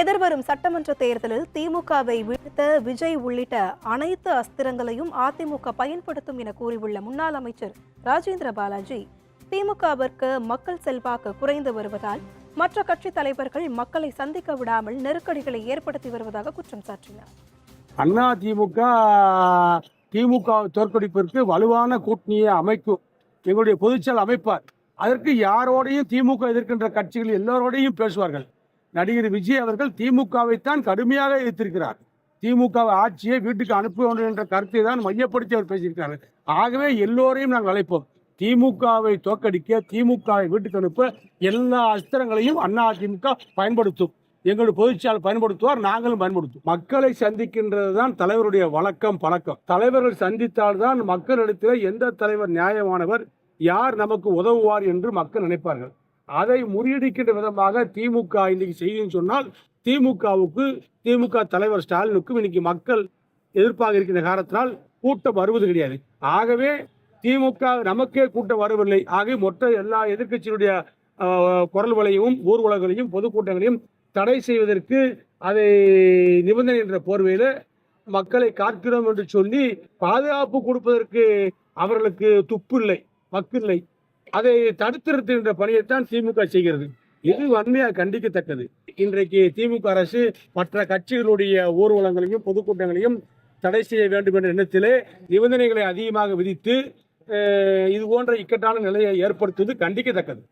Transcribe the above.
எதிர்வரும் சட்டமன்ற தேர்தலில் திமுகவை வீழ்த்த விஜய் உள்ளிட்ட அனைத்து அஸ்திரங்களையும் அதிமுக பயன்படுத்தும் என கூறியுள்ள முன்னாள் அமைச்சர் ராஜேந்திர பாலாஜி திமுகவிற்கு மக்கள் செல்வாக்கு குறைந்து வருவதால் மற்ற கட்சித் தலைவர்கள் மக்களை சந்திக்க விடாமல் நெருக்கடிகளை ஏற்படுத்தி வருவதாக குற்றம் சாட்டினார். அண்ணா திமுக திமுக தோற்கடிப்பிற்கு வலுவான கூட்டணியை அமைக்கும். எங்களுடைய பொதுச்செயல் அமைப்பார். அதற்கு யாரோடையும் திமுக எதிர்க்கின்ற கட்சிகள் எல்லோரோடையும் பேசுவார்கள். நடிகர் விஜய் அவர்கள் திமுகவைத்தான் கடுமையாக எதிர்த்திருக்கிறார். திமுக ஆட்சியை வீட்டுக்கு அனுப்ப வேண்டும் என்ற கருத்தை தான் மையப்படுத்தி அவர் பேசியிருக்கிறார். ஆகவே எல்லோரையும் நாங்கள் அழைப்போம். திமுகவை தோற்கடிக்க திமுகவை வீட்டுக்கு அனுப்ப எல்லா அஸ்திரங்களையும் அண்ணா திமுக பயன்படுத்தும். எங்களுடைய பொதுச்செயலாளர் பயன்படுத்துவார் நாங்களும் பயன்படுத்துவோம். மக்களை சந்திக்கின்றது தான் தலைவருடைய வழக்கம் பழக்கம். தலைவர்கள் சந்தித்தால்தான் மக்களிடத்தில் எந்த தலைவர் நியாயமானவர் யார் நமக்கு உதவுவார் என்று மக்கள் நினைப்பார்கள். அதை முறியடிக்கின்ற விதமாக திமுக இன்னைக்கு செய்யுன்னு சொன்னால் திமுகவுக்கு திமுக தலைவர் ஸ்டாலினுக்கும் இன்னைக்கு மக்கள் எதிர்ப்பாக இருக்கின்ற காரணத்தினால் கூட்டம் வருவது கிடையாது. ஆகவே திமுக நமக்கே கூட்டம் வரவில்லை. ஆகவே மொத்த எல்லா எதிர்க்கட்சியினுடைய குரல்களையும் ஊர்வலங்களையும் பொதுக்கூட்டங்களையும் தடை செய்வதற்கு அதை நிபந்தனை என்ற போர்வையில் மக்களை காக்கிறோம் என்று சொல்லி பாதுகாப்பு கொடுப்பதற்கு அவர்களுக்கு துப்பு இல்லை மக்கில்லை அதை தடுத்து பணியைத்தான் திமுக செய்கிறது. இது வன்மையாக கண்டிக்கத்தக்கது. இன்றைக்கு திமுக அரசு மற்ற கட்சிகளுடைய ஊர்வலங்களையும் பொதுக்கூட்டங்களையும் தடை செய்ய வேண்டும் என்ற எண்ணத்திலே நிபந்தனைகளை அதிகமாக விதித்து இது போன்ற இக்கட்டான நிலையை ஏற்படுத்துவது கண்டிக்கத்தக்கது.